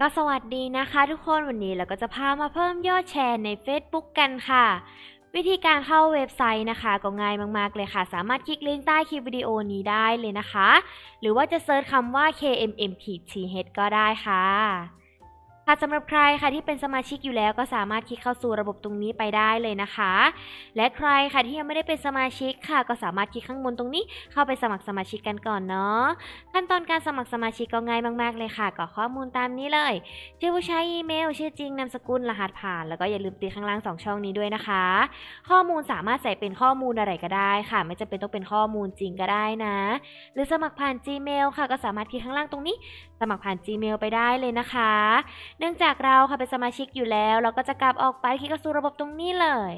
ก็สวัสดีนะคะทุกคนวันนี้เราก็จะพามาเพิ่มยอดแชร์ใน Facebook กันค่ะ วิธีการเข้าเว็บไซต์นะคะ ก็ง่ายมากๆเลยค่ะ สามารถคลิกลิงก์ใต้คลิปวิดีโอนี้ได้เลยนะคะ หรือว่าจะเซิร์ชคำว่า KMMPTH ก็ได้ค่ะ ค่ะสำหรับใครค่ะที่เป็นสมาชิกอยู่แล้วก็สามารถคลิกเข้าสู่ระบบตรงนี้ไปได้เลยนะคะ และใครค่ะที่ยังไม่ได้เป็นสมาชิกค่ะ ก็สามารถคลิกข้างบนตรงนี้เข้าไปสมัครสมาชิกกันก่อนเนาะขั้นตอนการสมัครสมาชิกก็ง่ายมากๆเลยค่ะกรอกข้อมูลตามนี้เลย ชื่อผู้ใช้อีเมล ชื่อจริงนามสกุลรหัสผ่าน แล้วก็อย่าลืมตีข้างล่าง 2 ช่องนี้ด้วยนะคะ ข้อมูลสามารถใส่เป็นข้อมูลอะไรก็ได้ค่ะ ไม่จำเป็นต้องเป็นข้อมูลจริงก็ได้นะ หรือสมัครผ่าน Gmail ค่ะ ก็สามารถคลิกข้างล่างตรงนี้ สมัครผ่าน Gmail ไปได้เลยนะคะเนื่องจากเราค่ะเป็นสมาชิกอยู่แล้ว เราก็จะกลับออกไปคลิกเข้าสู่ระบบตรงนี้เลย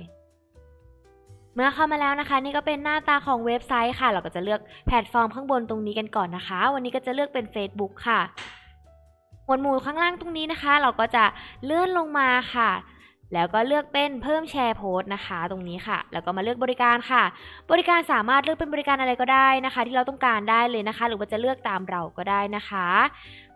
เมื่อเข้ามาแล้วนะคะ นี่ก็เป็นหน้าตาของเว็บไซต์ค่ะ เราก็จะเลือกแพลตฟอร์มข้างบนตรงนี้กันก่อนนะคะ วันนี้ก็จะเลือกเป็น Facebook ค่ะหมวดหมู่ข้างล่างตรงนี้นะคะ เราก็จะเลื่อนลงมาค่ะแล้วก็เลือกเป็นเพิ่มแชร์โพสต์นะคะ ตรงนี้ค่ะ แล้วก็มาเลือกบริการค่ะ บริการสามารถเลือกเป็นบริการอะไรก็ได้นะคะ ที่เราต้องการได้เลยนะคะ หรือว่าจะเลือกตามเราก็ได้นะคะ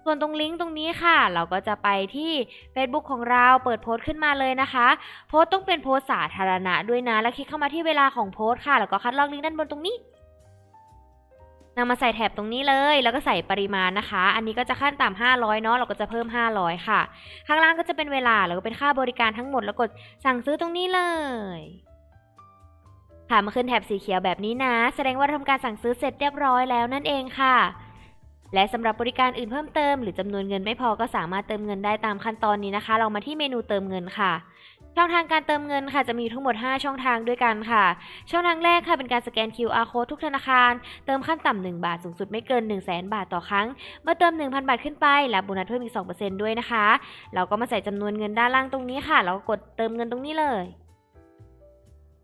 ส่วนตรงลิงก์ตรงนี้ค่ะ เราก็จะไปที่ Facebook ของเราเปิดโพสต์ขึ้นมาเลยนะคะ โพสต์ต้องเป็นโพสต์สาธารณะด้วยนะ แล้วคลิกเข้ามาที่เวลาของโพสต์ค่ะ แล้วก็คัดลอกลิงก์ด้านบนตรงนี้นำมาใส่แถบตรงนี้เลย แล้วก็ใส่ปริมาณนะคะ อันนี้ก็จะขั้นต่ำ500 เนาะ เราก็จะเพิ่ม 500 ค่ะ ข้างล่างก็จะเป็นเวลา แล้วก็เป็นค่าบริการทั้งหมด แล้วกดสั่งซื้อตรงนี้เลย ค่ะ มาขึ้นแถบสีเขียวแบบนี้นะ แสดงว่าทำการสั่งซื้อเสร็จเรียบร้อยแล้วนั่นเองค่ะ และสำหรับบริการอื่นเพิ่มเติมหรือจำนวนเงินไม่พอก็สามารถเติมเงินได้ตามขั้นตอนนี้นะคะ เรามาที่เมนูเติมเงินค่ะช่องทางการเติมเงินค่ะจะมีทั้งหมด 5 ช่องทางด้วยกันค่ะ ช่องทางแรกค่ะเป็นการสแกน QR code ทุกธนาคาร เติมขั้นต่ำ1บาทสูงสุดไม่เกิน 1 0 0 0 0แบาทต่อครั้ง เมื่อเติม 1,000 บาทขึ้นไปรับโบนัสเพิ่มอีก 2%ด้วยนะคะ เราก็มาใส่จำนวนเงินด้านล่างตรงนี้ค่ะแล้วก็กดเติมเงินตรงนี้เลย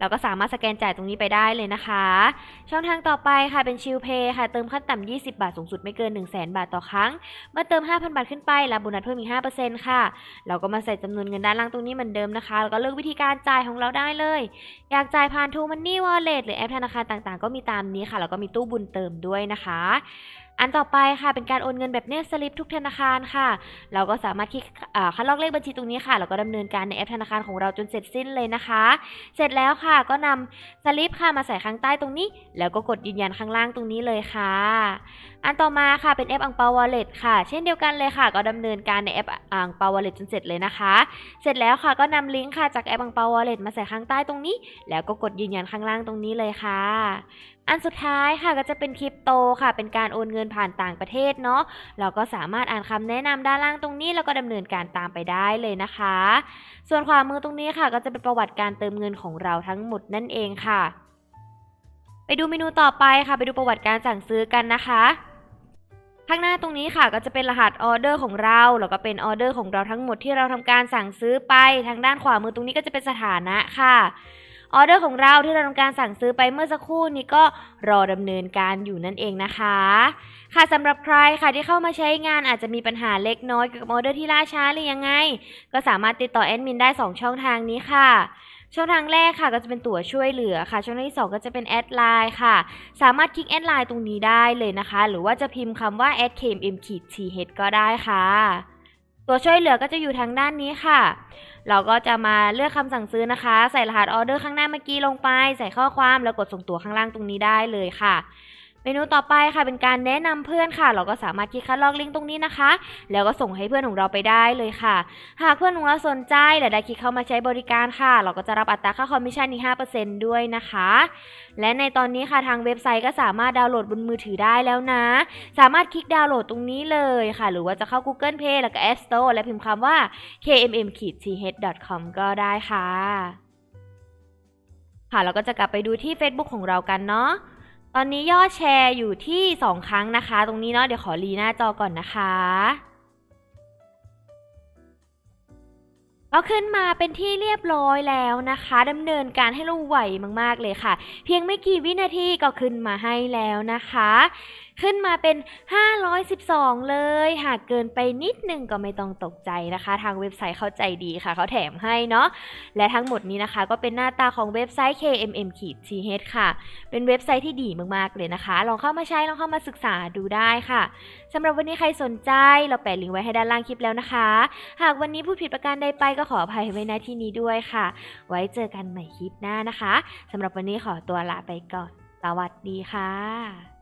เราก็สามารถสแกนจ่ายตรงนี้ไปได้เลยนะคะ ช่องทางต่อไปค่ะเป็นชิลเพย์ค่ะ เติมขั้นต่ำ 20 บาท สูงสุดไม่เกิน 1 0 0 0 0แบาทต่อครั้ง เมื่อเติม 5,000 บาทขึ้นไป รับโบนัสเพิ่มอีก 5%ค่ะ เราก็มาใส่จำนวนเงินด้านล่างตรงนี้เหมือนเดิมนะคะ แล้วก็เลือกวิธีการจ่ายของเราได้เลย อยากจ่ายผ่าน True Money Wallet หรือแอปธนาคารต่างๆ ก็มีตามนี้ค่ะ แล้วก็มีตู้บุญเติมด้วยนะคะ อันต่อไปค่ะเป็นการโอนเงินแบบเนตสลิปทุกธนาคารค่ะ เราก็สามารถคลิกอ่าคัดลอกเลขบัญชีตรงนี้ค่ะ แล้วก็ดำเนินการในแอปธนาคารของเราจนเสร็จสิ้นเลยนะคะ เสร็จแล้วค่ะก็นำสลิปค่ะมาใส่ข้างใต้ตรงนี้ แล้วก็กดยืนยันข้างล่างตรงนี้เลยค่ะ อันต่อมาค่ะเป็นแอปอังเปาวอลเล็ตค่ะ เช่นเดียวกันเลยค่ะ ก็ดำเนินการในแอปอังเปาวอลเล็ตจนเสร็จเลยนะคะ เสร็จแล้วค่ะก็นำลิงก์ค่ะจากแอปอังเปาวอลเล็ตมาใส่ข้างใต้ตรงนี้ แล้วก็กดยืนยันข้างล่างตรงนี้เลยค่ะ อันสุดท้ายค่ะก็จะเป็นคริปโตค่ะ เป็นการโอนเงินผ่านต่างประเทศเนาะเราก็สามารถอ่านคำแนะนำด้านล่างตรงนี้ แล้วก็ดำเนินการตามไปได้เลยนะคะ ส่วนขวามือตรงนี้ค่ะ ก็จะเป็นประวัติการเติมเงินของเราทั้งหมดนั่นเองค่ะ ไปดูเมนูต่อไปค่ะ ไปดูประวัติการสั่งซื้อกันนะคะข้างหน้าตรงนี้ค่ะก็จะเป็นรหัสออเดอร์ของเราแล้วก็เป็นออเดอร์ของเราทั้งหมดที่เราทำการสั่งซื้อไป ทางด้านขวามือตรงนี้ก็จะเป็นสถานะค่ะ ออเดอร์ของเราที่เราทำการสั่งซื้อไปเมื่อสักครู่นี้ก็รอดำเนินการอยู่นั่นเองนะคะ ค่ะสำหรับใครค่ะที่เข้ามาใช้งานอาจจะมีปัญหาเล็กน้อยเกี่ยวกับออเดอร์ที่ล่าช้าหรือยังไง ก็สามารถติดต่อแอดมินได้ 2 ช่องทางนี้ค่ะช่องทางแรกค่ะก็จะเป็นตั๋วช่วยเหลือค่ะ ช่องทางที่ 2 ก็จะเป็นแอดไลน์ค่ะ สามารถคลิกแอดไลน์ตรงนี้ได้เลยนะคะ หรือว่าจะพิมพ์คำว่า a d k m m t h ก็ได้ค่ะ ตัวช่วยเหลือก็จะอยู่ทางด้านนี้ค่ะ เราก็จะมาเลือกคำสั่งซื้อนะคะ ใส่รหัสออเดอร์ข้างหน้าเมื่อกี้ลงไป ใส่ข้อความแล้วกดส่งตัวข้างล่างตรงนี้ได้เลยค่ะ เมนูต่อไปค่ะเป็นการแนะนำเพื่อนค่ะ เราก็สามารถคลิกคัดลอกลิงก์ตรงนี้นะคะ แล้วก็ส่งให้เพื่อนของเราไปได้เลยค่ะ หากเพื่อนของเราสนใจและได้คลิกเข้ามาใช้บริการค่ะ เราก็จะรับอัตราค่าคอมมิชชั่นอีก5%ด้วยนะคะ และในตอนนี้ค่ะทางเว็บไซต์ก็สามารถดาวน์โหลดบนมือถือได้แล้วนะ สามารถคลิกดาวน์โหลดตรงนี้เลยค่ะ หรือว่าจะเข้า Google Play แล้วก็ App Store และพิมพ์คำว่า kmm-th.com ก็ได้ค่ะ ค่ะเราก็จะกลับไปดูที่ Facebook ของเรากันเนาะ ตอนนี้ยอดแชร์อยู่ที่ 2 ครั้งนะคะ ตรงนี้เนาะเดี๋ยวขอรีหน้าจอก่อนนะคะ ก็ขึ้นมาเป็นที่เรียบร้อยแล้วนะคะดำเนินการให้เราไหวมากๆเลยค่ะ เพียงไม่กี่วินาทีก็ขึ้นมาให้แล้วนะคะ ขึ้นมาเป็น 512 เลย หากเกินไปนิดนึงก็ไม่ต้องตกใจนะคะ ทางเว็บไซต์เข้าใจดีค่ะ เขาแถมให้เนาะ และทั้งหมดนี้นะคะ ก็เป็นหน้าตาของเว็บไซต์ KMM-TH ค่ะ เป็นเว็บไซต์ที่ดีมากๆเลยนะคะ ลองเข้ามาใช้ ลองเข้ามาศึกษาดูได้ค่ะสำหรับวันนี้ใครสนใจ เราแปะลิงก์ไว้ให้ด้านล่างคลิปแล้วนะคะ หากวันนี้พูดผิดประการใดไปก็ขออภัยไว้ณที่นี้ด้วยค่ะ ไว้เจอกันใหม่คลิปหน้านะคะสำหรับวันนี้ขอตัวลาไปก่อน สวัสดีค่ะ